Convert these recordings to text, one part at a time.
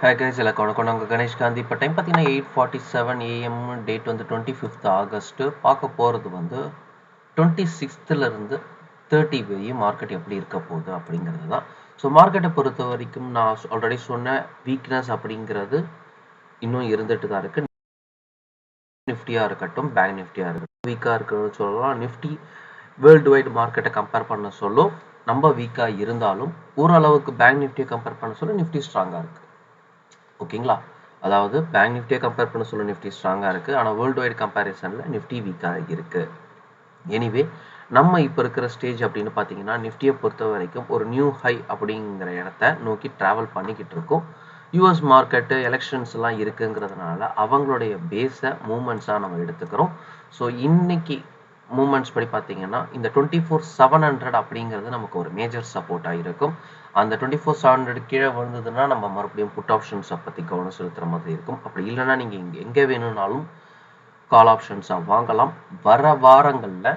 Hi guys எல்லாம் வணக்கம். நாங்கள் கணேஷ் காந்தி. இப்போ டைம் பார்த்தீங்கன்னா eight forty seven AM date வந்து டுவெண்ட்டி ஃபிஃப்த் ஆகஸ்ட்டு பார்க்க போகிறது வந்து டுவெண்ட்டி சிக்ஸ்த்துலேருந்து தேர்ட்டி வரையும் மார்க்கெட் எப்படி இருக்க போகுது அப்படிங்கிறது தான். ஸோ மார்க்கெட்டை பொறுத்த வரைக்கும் நான் ஆல்ரெடி சொன்ன வீக்னஸ் அப்படிங்கிறது இன்னும் இருந்துட்டு தான் இருக்குது நிஃப்டியாக இருக்கட்டும் பேங்க் நிஃப்டியாக இருக்கட்டும் வீக்காக இருக்குன்னு சொல்லலாம். நிஃப்டி வேர்ல்டு வைடு மார்க்கெட்டை கம்பேர் பண்ண சொல்லும். நம்ம வீக்காக இருந்தாலும் ஓரளவுக்கு பேங்க் நிஃப்டியை கம்பேர் பண்ண சொல்ல நிஃப்டி ஸ்ட்ராங்காக இருக்குது ஓகேங்களா? அதாவது பேங்க் நிஃப்டியை கம்பேர் பண்ண சொல்ல நிஃப்டி ஸ்ட்ராங்காக இருக்குது ஆனால் வேர்ல்டு வைடு கம்பேரிசனில் நிஃப்டி வீக்காக இருக்குது எனிவே நம்ம இப்போ இருக்கிற ஸ்டேஜ் அப்படின்னு பார்த்தீங்கன்னா நிஃப்டியை பொறுத்த வரைக்கும் ஒரு நியூ ஹை அப்படிங்கிற இடத்த நோக்கி ட்ராவல் பண்ணிக்கிட்டு இருக்கோம். யூஎஸ் மார்க்கெட்டு எலெக்ஷன்ஸ் எல்லாம் இருக்குங்கிறதுனால அவங்களுடைய பேஸை மூமெண்ட்ஸாக நம்ம எடுத்துக்கிறோம். ஸோ இன்னைக்கு மூமெண்ட்ஸ் படி பார்த்தீங்கன்னா இந்த டுவெண்ட்டி ஃபோர் செவன் ஹண்ட்ரட் அப்படிங்கிறது நமக்கு ஒரு மேஜர் சப்போர்ட்டாக இருக்கும். அந்த டுவெண்ட்டி ஃபோர் செவன் ஹண்ட்ரட் கீழே விழுந்ததுன்னா நம்ம மறுபடியும் புட் ஆப்ஷன்ஸை பற்றி கவனம் செலுத்துகிற மாதிரி இருக்கும். அப்படி இல்லைன்னா நீங்கள் இங்கே எங்கே வேணும்னாலும் கால் ஆப்ஷன்ஸாக வாங்கலாம். வர வாரங்களில்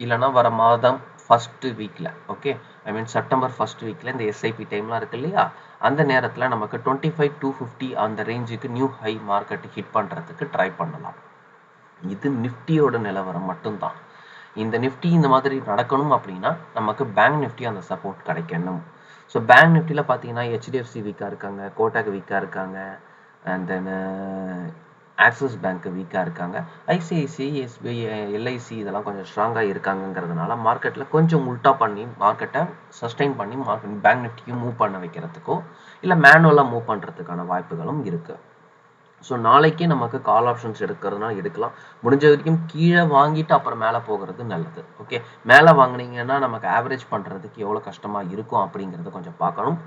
இல்லைன்னா வர மாதம் ஃபஸ்ட்டு வீக்கில் okay I mean September first வீக்கில் இந்த எஸ்ஐபி டைம்லாம் இருக்கு இல்லையா? அந்த நேரத்தில் நமக்கு டுவெண்ட்டி ஃபைவ் டூ ஃபிஃப்டி அந்த ரேஞ்சுக்கு நியூ ஹை மார்க்கெட் ஹிட் பண்ணுறதுக்கு ட்ரை பண்ணலாம். இது நிஃப்டியோட நிலவரம் மட்டும்தான். இந்த நிஃப்டி இந்த மாதிரி நடக்கணும் அப்படின்னா நமக்கு பேங்க் நிஃப்டி அந்த சப்போர்ட் கிடைக்கணும். ஸோ பேங்க் நிஃப்டியில் பார்த்தீங்கன்னா ஹெச்டிஎஃப்சி வீக்காக இருக்காங்க கோட்டாக் வீக்காக இருக்காங்க அண்ட் தென் ஆக்சிஸ் பேங்க் வீக்காக இருக்காங்க. ஐசிஐசி எஸ்பிஐ எல்ஐசி இதெல்லாம் கொஞ்சம் ஸ்ட்ராங்காக இருக்காங்கங்கிறதுனால மார்க்கெட்டில் கொஞ்சம் உல்ட்டா பண்ணி மார்க்கெட்டை சஸ்டெயின் பண்ணி மார்க்கெட் பேங்க் நிஃப்டியும் மூவ் பண்ண வைக்கிறதுக்கோ இல்லை மேனுவலாக மூவ் பண்ணுறதுக்கான வாய்ப்புகளும் இருக்குது ஸோ நாளைக்கே நமக்கு கால் ஆப்ஷன்ஸ் எடுக்கிறதுனா எடுக்கலாம். முடிஞ்ச வரைக்கும் கீழே வாங்கிட்டு அப்புறம் மேலே போகிறது நல்லது. ஓகே மேலே வாங்கினீங்கன்னா நமக்கு ஆவரேஜ் பண்ணுறதுக்கு எவ்வளோ கஷ்டமாக இருக்கும் அப்படிங்கிறத கொஞ்சம் பார்க்கணும்.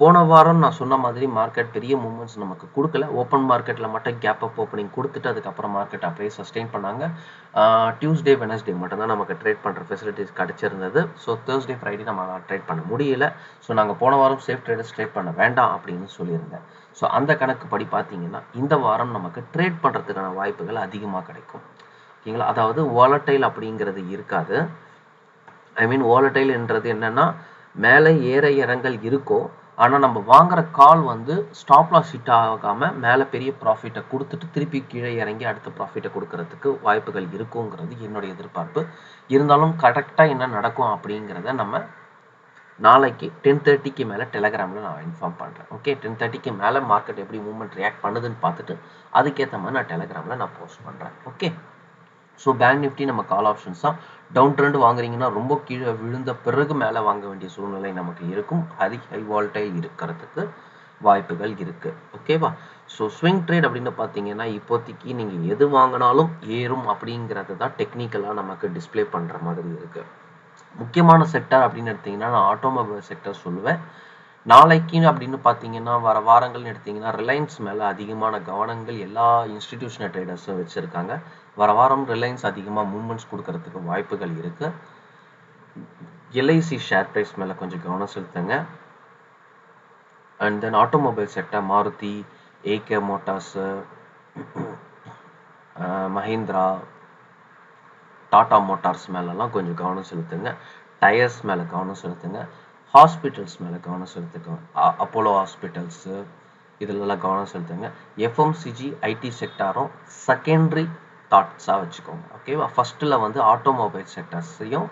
போன வாரம் நான் சொன்ன மாதிரி மார்க்கெட் பெரிய மூமெண்ட்ஸ் நமக்கு கொடுக்கல. ஓப்பன் மார்க்கெட்டில் மட்டும் கேப் அப் ஓப்பனிங் கொடுத்துட்டு அதுக்கப்புறம் மார்க்கெட் அப்படியே சஸ்டெயின் பண்ணாங்க. டியூஸ்டே வெனஸ்டே மட்டும்தான் நமக்கு ட்ரேட் பண்ணுற ஃபெசிலிட்டிஸ் கிடச்சிருந்தது. ஸோ தேர்ஸ்டே ஃப்ரைடே நம்ம ட்ரேட் பண்ண முடியல. ஸோ நாங்கள் போன வாரம் சேஃப் ட்ரேடர்ஸ் ட்ரேட் பண்ண வேண்டாம் அப்படின்னு சொல்லியிருந்தேன். ஸோ அந்த கணக்கு படி பார்த்தீங்கன்னா இந்த வாரம் நமக்கு ட்ரேட் பண்ணுறதுக்கான வாய்ப்புகள் அதிகமாக கிடைக்கும். ஓகேங்களா அதாவது வாலட்டைல் அப்படிங்கிறது இருக்காது. ஐ மீன் வாலட்டைல்ன்றது என்னன்னா மேலே ஏற இறங்கல் இருக்கோ ஆனால் நம்ம வாங்குற கால் வந்து ஸ்டாப் லாஸ் ஹிட் ஆகாமல் மேலே பெரிய ப்ராஃபிட்டை கொடுத்துட்டு திருப்பி கீழே இறங்கி அடுத்த ப்ராஃபிட்டை கொடுக்கறதுக்கு வாய்ப்புகள் இருக்குங்கிறது என்னுடைய எதிர்பார்ப்பு. இருந்தாலும் கரெக்டாக என்ன நடக்கும் அப்படிங்கிறத நம்ம நாளைக்கு டென் தேர்ட்டிக்கு மேலே டெலகிராமில் நான் இன்ஃபார்ம் பண்ணுறேன் ஓகே டென் தேர்ட்டிக்கு மேலே மார்க்கெட் எப்படி மூவ்மெண்ட் ரியாக்ட் பண்ணுதுன்னு பார்த்துட்டு அதுக்கேற்ற மாதிரி நான் டெலகிராமில் நான் போஸ்ட் பண்ணுறேன் ஓகே ஸோ பேங்க் நிஃப்டி நம்ம கால் ஆப்ஷன்ஸ் தான் டவுன் ட்ரெண்ட் வாங்குறீங்கன்னா ரொம்ப கீழே விழுந்த பிறகு மேலே வாங்க வேண்டிய சூழ்நிலை நமக்கு இருக்கும். ஹை ஹை வால்டைல் இருக்கிறதுக்கு வாய்ப்புகள் இருக்குது ஓகேவா ஸோ ஸ்விங் ட்ரேட் அப்படின்னு பார்த்தீங்கன்னா இப்போதைக்கு நீங்கள் எது வாங்கினாலும் ஏறும் அப்படிங்கிறது தான் டெக்னிக்கலாக நமக்கு டிஸ்பிளே பண்ணுற மாதிரி இருக்குது முக்கியமான செக்டர் அப்படின்னு எடுத்தீங்கன்னா நான் ஆட்டோமொபைல் செக்டர் சொல்லுவேன். நாளைக்கு அப்படின்னு பார்த்தீங்கன்னா வர வாரங்கள்னு எடுத்தீங்கன்னா ரிலையன்ஸ் மேலே அதிகமான கவனங்கள் எல்லா இன்ஸ்டிடியூஷனல் ட்ரேடர்ஸும் வச்சுருக்காங்க. வர வாரம் ரிலையன்ஸ் அதிகமாக மூவ்மெண்ட்ஸ் கொடுக்கறதுக்கு வாய்ப்புகள் இருக்குது எல்ஐசி ஷேர் ப்ரைஸ் மேலே கொஞ்சம் கவனம் செலுத்துங்க. And then automobile sector Maruti AK motors Mahindra Tata motors மேலெல்லாம் கொஞ்சம் கவனம் செலுத்துங்க. டயர்ஸ் மேலே கவனம் செலுத்துங்க. ஹாஸ்பிட்டல்ஸ் மேலே கவனம் செலுத்துங்க. அப்போலோ ஹாஸ்பிட்டல்ஸு இதிலெல்லாம் கவனம் செலுத்துங்க. எஃப்எம்சிஜி ஐடி செக்டாரும் செகண்டரி தாட்ஸாக வச்சுக்கோங்க. ஓகேவா ஃபஸ்ட்டில் வந்து ஆட்டோமொபைல் செக்டர்ஸையும்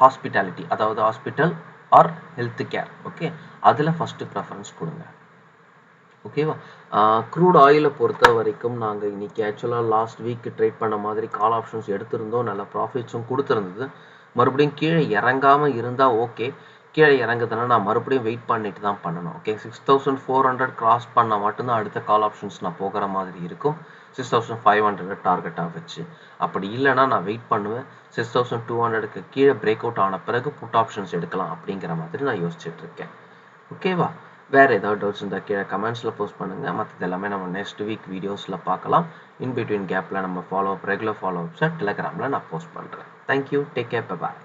ஹாஸ்பிட்டாலிட்டி அதாவது hospital or health care okay அதில் ஃபஸ்ட்டு ப்ரெஃபரன்ஸ் கொடுங்க. ஓகேவா க்ரூட் ஆயிலை பொறுத்த வரைக்கும் நாங்கள் இன்னைக்கு ஆக்சுவலாக லாஸ்ட் வீக் ட்ரேட் பண்ண மாதிரி கால் ஆப்ஷன்ஸ் எடுத்திருந்தோம். நல்ல ப்ராஃபிட்ஸும் கொடுத்துருந்தது. மறுபடியும் கீழே இறங்காமல் இருந்தால் ஓகே கீழே இறங்குதுன்னா நான் மறுபடியும் வெயிட் பண்ணிட்டு தான் பண்ணணும். Okay six thousand four hundred cross பண்ணால் மட்டும்தான் அடுத்த கால் ஆப்ஷன்ஸ் நான் போகிற மாதிரி இருக்கும். சிக்ஸ் தௌசண்ட் ஃபைவ் ஹண்ட்ரட் டார்கெட்டாக வச்சு. அப்படி இல்லைனா நான் வெயிட் பண்ணுவேன். சிக்ஸ் தௌசண்ட் டூ ஹண்ட்ரடுக்கு கீழே பிரேக் அவுட் ஆன பிறகு புட் ஆப்ஷன்ஸ் எடுக்கலாம் அப்படிங்கிற மாதிரி நான் யோசிச்சுட்டு இருக்கேன். ஓகேவா வேறு ஏதாவது டவுட்ஸ் இருந்தால் கீழே கமெண்ட்ஸில் போஸ்ட் பண்ணுங்கள் மற்றது எல்லாமே நம்ம நெக்ஸ்ட் வீக் வீடியோஸில் பார்க்கலாம். இன் பிட்வீன் கேப்பில் நம்ம ஃபாலோ அப் ரெகுலர் ஃபாலோ அப்ஸை டெலகிராமில் நான் போஸ்ட் பண்ணுறேன் தேங்க்யூ டேக் கேர் பாய்